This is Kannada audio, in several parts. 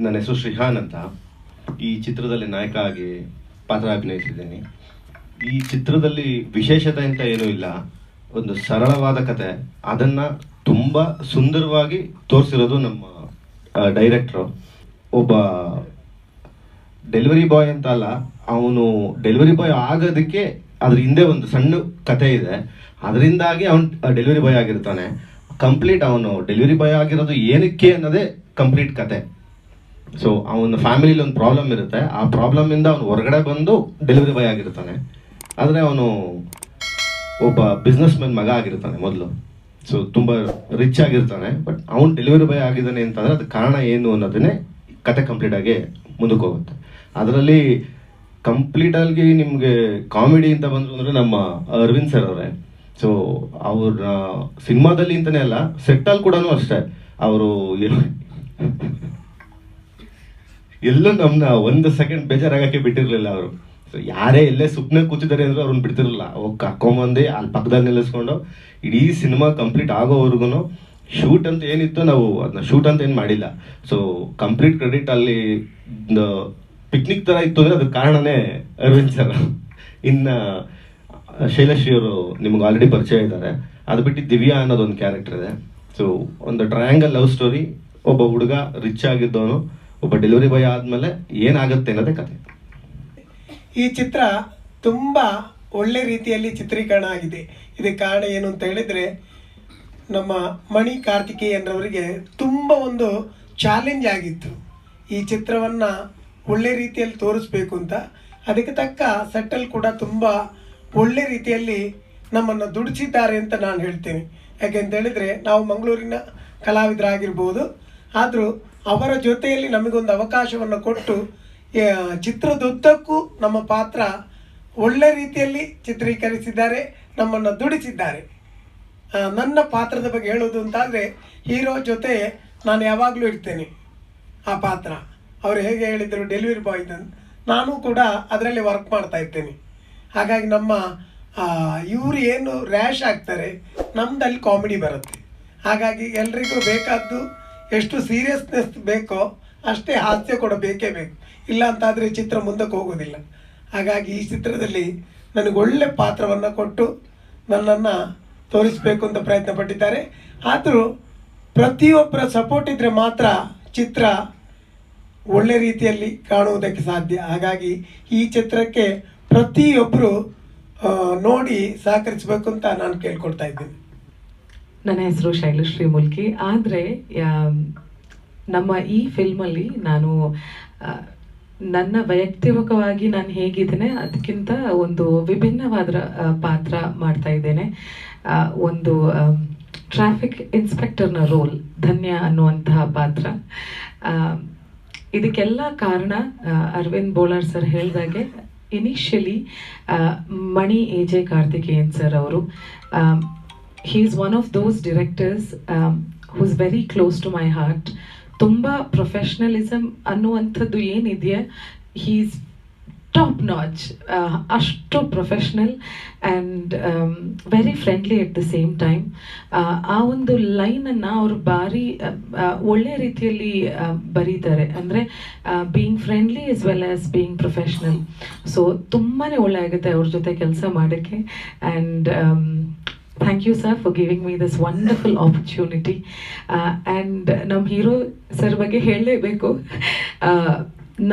ನನ್ನ ಹೆಸರು ಶ್ರೀಹಾನ್ ಅಂತ. ಈ ಚಿತ್ರದಲ್ಲಿ ನಾಯಕ ಆಗಿ ಪಾತ್ರ ಅಭಿನಯಿಸಿದ್ದೇನೆ. ಈ ಚಿತ್ರದಲ್ಲಿ ವಿಶೇಷತೆ ಅಂತ ಏನೂ ಇಲ್ಲ. ಒಂದು ಸರಳವಾದ ಕತೆ. ಅದನ್ನು ತುಂಬ ಸುಂದರವಾಗಿ ತೋರಿಸಿರೋದು ನಮ್ಮ ಡೈರೆಕ್ಟ್ರು ಒಬ್ಬ ಡೆಲಿವರಿ ಬಾಯ್ ಅಂತ ಅಲ್ಲ, ಅವನು ಡೆಲಿವರಿ ಬಾಯ್ ಆಗೋದಕ್ಕೆ ಅದ್ರ ಹಿಂದೆ ಒಂದು ಸಣ್ಣ ಕತೆ ಇದೆ. ಅದರಿಂದಾಗಿ ಅವನು ಡೆಲಿವರಿ ಬಾಯ್ ಆಗಿರ್ತಾನೆ. ಕಂಪ್ಲೀಟ್ ಅವನು ಡೆಲಿವರಿ ಬಾಯ್ ಆಗಿರೋದು ಏನಕ್ಕೆ ಅನ್ನೋದೇ ಕಂಪ್ಲೀಟ್ ಕತೆ. ಸೊ ಅವನ ಫ್ಯಾಮಿಲಿಲಿ ಒಂದು ಪ್ರಾಬ್ಲಮ್ ಇರುತ್ತೆ. ಆ ಪ್ರಾಬ್ಲಮ್ ಇಂದ ಅವನು ಹೊರಗಡೆ ಬಂದು ಡೆಲಿವರಿ ಬಾಯ್ ಆಗಿರ್ತಾನೆ. ಆದರೆ ಅವನು ಒಬ್ಬ ಬಿಸ್ನೆಸ್ ಮ್ಯಾನ್ ಮಗ ಆಗಿರ್ತಾನೆ ಮೊದಲು. ಸೊ ತುಂಬ ರಿಚ್ ಆಗಿರ್ತಾನೆ. ಬಟ್ ಅವನು ಡೆಲಿವರಿ ಬಾಯ್ ಆಗಿದ್ದಾನೆ ಅಂತಂದರೆ ಅದಕ್ಕೆ ಕಾರಣ ಏನು ಅನ್ನೋದನ್ನೇ ಕತೆ ಕಂಪ್ಲೀಟ್ ಆಗಿ ಮುಂದಕ್ಕೆ ಹೋಗುತ್ತೆ. ಅದರಲ್ಲಿ ಕಂಪ್ಲೀಟ್ ಆಗಿ ನಿಮಗೆ ಕಾಮಿಡಿ ಅಂತ ಬಂದರು ಅಂದರೆ ನಮ್ಮ ಅರವಿಂದ್ ಸರ್ ಅವರೇ. ಸೊ ಅವ್ರ ಸಿನಿಮಾದಲ್ಲಿ ಅಂತಲೇ ಅಲ್ಲ ಸೆಟ್ಟಲ್ಲಿ ಕೂಡ ಅಷ್ಟೇ. ಅವರು ಎಲ್ಲೂ ನಮ್ಮನ್ನ ಒಂದು ಸೆಕೆಂಡ್ ಬೇಜಾರಾಗಕ್ಕೆ ಬಿಟ್ಟಿರಲಿಲ್ಲ ಅವರು. ಸೊ ಯಾರೇ ಎಲ್ಲೇ ಸುಮ್ಮನೆ ಕೂತಿದ್ದಾರೆ ಅಂದ್ರೆ ಅವ್ರನ್ನ ಬಿಡ್ತಿರಲಿಲ್ಲ. ಹೋಗಿ ಕರ್ಕೊಂಬಂದು ಅಲ್ಲಿ ಪಕ್ಕದಲ್ಲಿ ನಿಲ್ಲಿಸ್ಕೊಂಡು, ಇಡೀ ಸಿನಿಮಾ ಕಂಪ್ಲೀಟ್ ಆಗೋವರೆಗೂ ಶೂಟ್ ಅಂತ ಏನಿತ್ತು ನಾವು ಅದನ್ನ ಶೂಟ್ ಅಂತ ಏನು ಮಾಡಿಲ್ಲ. ಸೊ ಕಂಪ್ಲೀಟ್ ಕ್ರೆಡಿಟ್ ಅಲ್ಲಿ ಪಿಕ್ನಿಕ್ ತರ ಇತ್ತು ಅಂದ್ರೆ ಅದಕ್ಕೆ ಕಾರಣನೇ ಅರವಿಂದ್ ಸರ್ ಇನ್ನ, ಶೈಲಶ್ರೀ ಅವರು ನಿಮ್ಗೆ ಆಲ್ರೆಡಿ ಪರಿಚಯ ಇದ್ದಾರೆ. ಅದು ಬಿಟ್ಟು ದಿವ್ಯಾ ಅನ್ನೋದೊಂದು ಕ್ಯಾರೆಕ್ಟರ್ ಇದೆ. ಸೊ ಒಂದು ಟ್ರಯಾಂಗಲ್ ಲವ್ ಸ್ಟೋರಿ ಒಬ್ಬ ಹುಡುಗ ರಿಚ್ ಆಗಿದ್ದವನು. ಒಬ್ಬ ಡೆಲಿವರಿ ಬಾಯ್ ಆದ್ಮೇಲೆ ಏನಾಗುತ್ತೆ ಅನ್ನೋದೇ ಕತೆ. ಈ ಚಿತ್ರ ತುಂಬ ಒಳ್ಳೆ ರೀತಿಯಲ್ಲಿ ಚಿತ್ರೀಕರಣ ಆಗಿದೆ. ಇದಕ್ಕೆ ಕಾರಣ ಏನು ಅಂತ ಹೇಳಿದ್ರೆ, ನಮ್ಮ ಮಣಿ ಕಾರ್ತಿಕೇಯನ್ರವರಿಗೆ ತುಂಬ ಒಂದು ಚಾಲೆಂಜ್ ಆಗಿತ್ತು. ಈ ಚಿತ್ರವನ್ನು ಒಳ್ಳೆ ರೀತಿಯಲ್ಲಿ ತೋರಿಸ್ಬೇಕು ಅಂತ. ಅದಕ್ಕೆ ತಕ್ಕ ಸೆಟ್ಟಲ್ ಕೂಡ ತುಂಬ ಒಳ್ಳೆ ರೀತಿಯಲ್ಲಿ ನಮ್ಮನ್ನು ದುಡಿಸಿದ್ದಾರೆ ಅಂತ ನಾನು ಹೇಳ್ತೇನೆ. ಯಾಕೆಂತ ಹೇಳಿದ್ರೆ, ನಾವು ಮಂಗಳೂರಿನ ಕಲಾವಿದರಾಗಿರ್ಬೋದು. ಆದರೂ ಅವರ ಜೊತೆಯಲ್ಲಿ ನಮಗೊಂದು ಅವಕಾಶವನ್ನು ಕೊಟ್ಟು ಚಿತ್ರದುದ್ದಕ್ಕೂ ನಮ್ಮ ಪಾತ್ರ ಒಳ್ಳೆ ರೀತಿಯಲ್ಲಿ ಚಿತ್ರೀಕರಿಸಿದ್ದಾರೆ, ನಮ್ಮನ್ನು ದುಡಿಸಿದ್ದಾರೆ. ನನ್ನ ಪಾತ್ರದ ಬಗ್ಗೆ ಹೇಳೋದು ಅಂತಾದರೆ, ಹೀರೋ ಜೊತೆ ನಾನು ಯಾವಾಗಲೂ ಇರ್ತೇನೆ ಆ ಪಾತ್ರ. ಅವರು ಹೇಗೆ ಹೇಳಿದರು ಡೆಲಿವರಿ ಬಾಯ್ ನಾನು ಕೂಡ ಅದರಲ್ಲಿ ವರ್ಕ್ ಮಾಡ್ತಾ ಇರ್ತೇನೆ. ಹಾಗಾಗಿ ನಮ್ಮ ಇವರು ಏನು ರ್ಯಾಶ್ ಆಗ್ತಾರೆ, ನಮ್ದಲ್ಲಿ ಕಾಮಿಡಿ ಬರುತ್ತೆ. ಹಾಗಾಗಿ ಎಲ್ರಿಗೂ ಬೇಕಾದ್ದು ಎಷ್ಟು ಸೀರಿಯಸ್ನೆಸ್ ಬೇಕೋ ಅಷ್ಟೇ ಹಾಸ್ಯ ಕೂಡ ಬೇಕೇ ಬೇಕು. ಇಲ್ಲ ಅಂತಾದರೆ ಚಿತ್ರ ಮುಂದಕ್ಕೆ ಹೋಗೋದಿಲ್ಲ ಹಾಗಾಗಿ ಈ ಚಿತ್ರದಲ್ಲಿ ನನಗೆ ಒಳ್ಳೆ ಪಾತ್ರವನ್ನು ಕೊಟ್ಟು ನನ್ನನ್ನು ತೋರಿಸಬೇಕು ಅಂತ ಪ್ರಯತ್ನ ಪಟ್ಟಿದ್ದಾರೆ. ಆದರೂ ಪ್ರತಿಯೊಬ್ಬರ ಸಪೋರ್ಟ್ ಇದ್ದರೆ ಮಾತ್ರ ಚಿತ್ರ ಒಳ್ಳೆ ರೀತಿಯಲ್ಲಿ ಕಾಣುವುದಕ್ಕೆ ಸಾಧ್ಯ. ಹಾಗಾಗಿ ಈ ಚಿತ್ರಕ್ಕೆ ಪ್ರತಿಯೊಬ್ಬರು ನೋಡಿ ಸಹಕರಿಸಬೇಕು ಅಂತ ನಾನು ಕೇಳ್ಕೊಡ್ತಾ ಇದ್ದೀನಿ. ನನ್ನ ಹೆಸರು ಶೈಲಶ್ರೀ ಮುಲ್ಕಿ ಆದರೆ ನಮ್ಮ ಈ ಫಿಲ್ಮಲ್ಲಿ ನಾನು ನನ್ನ ವೈಯಕ್ತಿಕವಾಗಿ ನಾನು ಹೇಗಿದ್ದೇನೆ, ಅದಕ್ಕಿಂತ ಒಂದು ವಿಭಿನ್ನವಾದ ಪಾತ್ರ ಮಾಡ್ತಾ ಇದ್ದೇನೆ. ಒಂದು ಟ್ರಾಫಿಕ್ ಇನ್ಸ್ಪೆಕ್ಟರ್ನ ರೋಲ್, ಧನ್ಯ ಅನ್ನುವಂತಹ ಪಾತ್ರ. ಇದಕ್ಕೆಲ್ಲ ಕಾರಣ ಅರವಿಂದ್ ಬೋಲಾರ್ ಸರ್ ಹೇಳಿದಾಗೆ initially Mani A J Karthikeyan sir ಅವರು. He is one of those directors who's very close to my heart ತುಂಬ ಪ್ರೊಫೆಷ್ನಲಿಸಮ್ ಅನ್ನುವಂಥದ್ದು ಏನಿದೆಯಾ ಹೀಸ್ ಟಾಪ್ ನಾಚ್ ಅಷ್ಟು professional and very friendly at the same time ಆ ಒಂದು ಲೈನನ್ನು ಅವರು ಭಾರಿ ಆ, ಆ, ಒಳ್ಳೆ ರೀತಿಯಲ್ಲಿ ಬರೀತಾರೆ. ಅಂದರೆ being friendly is well as being professional so ತುಂಬಾ ಒಳ್ಳೆ ಆಗುತ್ತೆ ಅವ್ರ ಜೊತೆ ಕೆಲಸ ಮಾಡೋಕ್ಕೆ. And thank you sir for giving me this wonderful opportunity and ನಮ್ಮ ಹೀರೋ ಸರ್ ಬಗ್ಗೆ ಹೇಳಲೇಬೇಕು.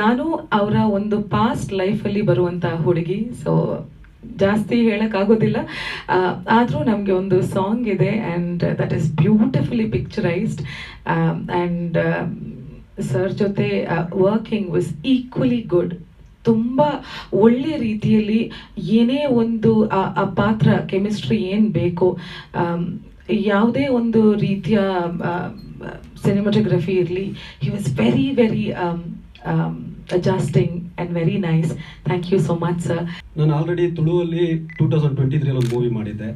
ನಾನು ಅವರ ಒಂದು ಪಾಸ್ಟ್ ಲೈಫಲ್ಲಿ ಬರುವಂಥ ಹುಡುಗಿ. ಸೊ ಜಾಸ್ತಿ ಹೇಳೋಕ್ಕಾಗೋದಿಲ್ಲ. ಆದರೂ ನಮಗೆ ಒಂದು ಸಾಂಗ್ ಇದೆ and that is beautifully picturised and sir ಜೊತೆ ವರ್ಕಿಂಗ್ ವಾಸ್ ಈಕ್ವಲಿ ಗುಡ್ ತುಂಬ ಒಳ್ಳೆ ರೀತಿಯಲ್ಲಿ ಏನೇ ಒಂದು, ಆ ಪಾತ್ರ, ಕೆಮಿಸ್ಟ್ರಿ ಏನು ಬೇಕು ಯಾವುದೇ ಒಂದು ರೀತಿಯ ಸಿನಿಮಾಟೋಗ್ರಫಿ ಇರಲಿ. He was very very adjusting and very nice thank you so much sir ನಾನು ಆಲ್ರೆಡಿ ತುಳುವಲ್ಲಿ ಟೂ ತೌಸಂಡ್ ಟ್ವೆಂಟಿ ತ್ರೀ ಒಂದು ಮೂವಿ ಮಾಡಿದ್ದೆ.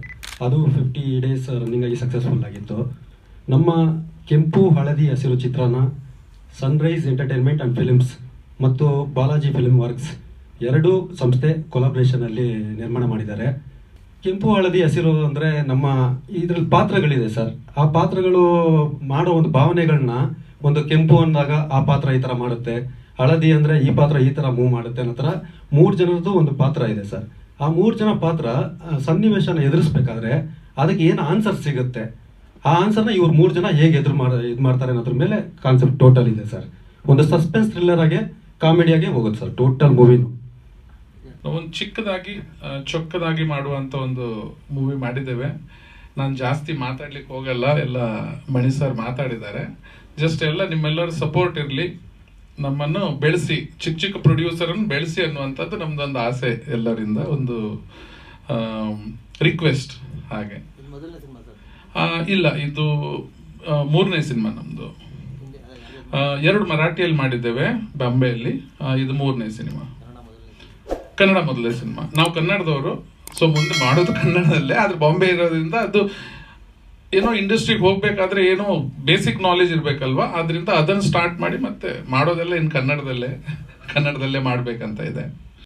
ಅದು ಫಿಫ್ಟಿ ಡೇಸ್ ರನ್ನಿಂಗ್ ಆಗಿ ಸಕ್ಸಸ್ಫುಲ್ ಆಗಿತ್ತು. ನಮ್ಮ ಕೆಂಪು ಹಳದಿ ಹಸಿರು ಚಿತ್ರನ ಸನ್ರೈಸ್ ಎಂಟರ್ಟೈನ್ಮೆಂಟ್ ಆ್ಯಂಡ್ ಫಿಲಿಮ್ಸ್ ಮತ್ತು ಬಾಲಾಜಿ ಫಿಲ್ಮ್ ವರ್ಕ್ಸ್ ಎರಡೂ ಸಂಸ್ಥೆ ಕೊಲಾಬ್ರೇಷನಲ್ಲಿ ನಿರ್ಮಾಣ ಮಾಡಿದ್ದಾರೆ. ಕೆಂಪು ಹಳದಿ ಹಸಿರು ಅಂದರೆ ನಮ್ಮ ಇದರಲ್ಲಿ ಪಾತ್ರಗಳಿದೆ ಸರ್. ಆ ಪಾತ್ರಗಳು ಮಾಡೋ ಒಂದು ಭಾವನೆಗಳನ್ನ ಒಂದು ಕೆಂಪು ಅಂದಾಗ ಆ ಪಾತ್ರ ಈ ತರ ಮಾಡುತ್ತೆ, ಹಳದಿ ಅಂದ್ರೆ ಈ ಪಾತ್ರ ಈ ತರ ಮೂವ್ ಮಾಡುತ್ತೆ ನಂತರ ಥರ ಮೂರು ಜನರದ್ದು ಒಂದು ಪಾತ್ರ ಇದೆ ಸರ್. ಆ ಮೂರು ಜನ ಪಾತ್ರ ಸನ್ನಿವೇಶನ ಎದುರಿಸ್ಬೇಕಾದ್ರೆ ಅದಕ್ಕೆ ಏನು ಆನ್ಸರ್ ಸಿಗುತ್ತೆ? ಆ ಆನ್ಸರ್ನ ಇವ್ರು ಮೂರು ಜನ ಹೇಗೆ ಎದುರು ಇದು ಮಾಡ್ತಾರೆ ಅನ್ನೋದ್ರ ಮೇಲೆ ಕಾನ್ಸೆಪ್ಟ್ ಟೋಟಲ್ ಇದೆ ಸರ್. ಒಂದು ಸಸ್ಪೆನ್ಸ್ ಥ್ರಿಲ್ಲರ್ ಆಗಿ ಕಾಮಿಡಿಯಾಗೆ ಹೋಗುತ್ತೆ ಸರ್ ಟೋಟಲ್ ಮೂವಿನು ಒಂದು ಚಿಕ್ಕದಾಗಿ ಚೊಕ್ಕದಾಗಿ ಮಾಡುವಂತ ಒಂದು ಮೂವಿ ಮಾಡಿದ್ದೇವೆ. ನಾನು ಜಾಸ್ತಿ ಮಾತಾಡ್ಲಿಕ್ಕೆ ಹೋಗಲ್ಲ ಎಲ್ಲ ಮಣಿ ಸರ್ ಮಾತಾಡಿದ್ದಾರೆ. ಜಸ್ಟ್ ಎಲ್ಲ ನಿಮ್ಮೆಲ್ಲರ ಸಪೋರ್ಟ್ ಇರಲಿ ನಮ್ಮನ್ನು ಬೆಳೆಸಿ ಚಿಕ್ಕ ಚಿಕ್ಕ ಪ್ರೊಡ್ಯೂಸರನ್ನು ಬೆಳೆಸಿ ಅನ್ನುವಂಥದ್ದು ನಮ್ದೊಂದು ಆಸೆ ಎಲ್ಲರಿಂದ ಒಂದು ರಿಕ್ವೆಸ್ಟ್ ಹಾಗೆ. ಇಲ್ಲ ಇದು ಮೂರನೇ ಸಿನಿಮಾ ನಮ್ಮದು ಎರಡು ಮರಾಠಿಯಲ್ಲಿ ಮಾಡಿದ್ದೇವೆ, ಬಾಂಬೆಯಲ್ಲಿ. ಇದು ಮೂರನೇ ಸಿನಿಮಾ. ಕನ್ನಡ ಮೊದಲನೇ ಸಿನಿಮಾ. ನಾವು ಕನ್ನಡದವರು, ಸೊ ಮುಂದೆ ಮಾಡೋದು ಕನ್ನಡದಲ್ಲೇ, ಆದ್ರೆ ಬಾಂಬೆ ಇರೋದ್ರಿಂದ ಅದು ಏನೋ ಇಂಡಸ್ಟ್ರಿಗೆ ಹೋಗ್ಬೇಕಾದ್ರೆ ಏನೋ ಬೇಸಿಕ್ ನಾಲೆಜ್ ಇರ್ಬೇಕಲ್ವಾ? ಆದ್ರಿಂದ ಅದನ್ನು ಸ್ಟಾರ್ಟ್ ಮಾಡಿ ಮತ್ತೆ ಮಾಡೋದೆಲ್ಲ ಇನ್ನು ಕನ್ನಡದಲ್ಲೇ ಕನ್ನಡದಲ್ಲೇ ಮಾಡಬೇಕಂತ ಇದೆ.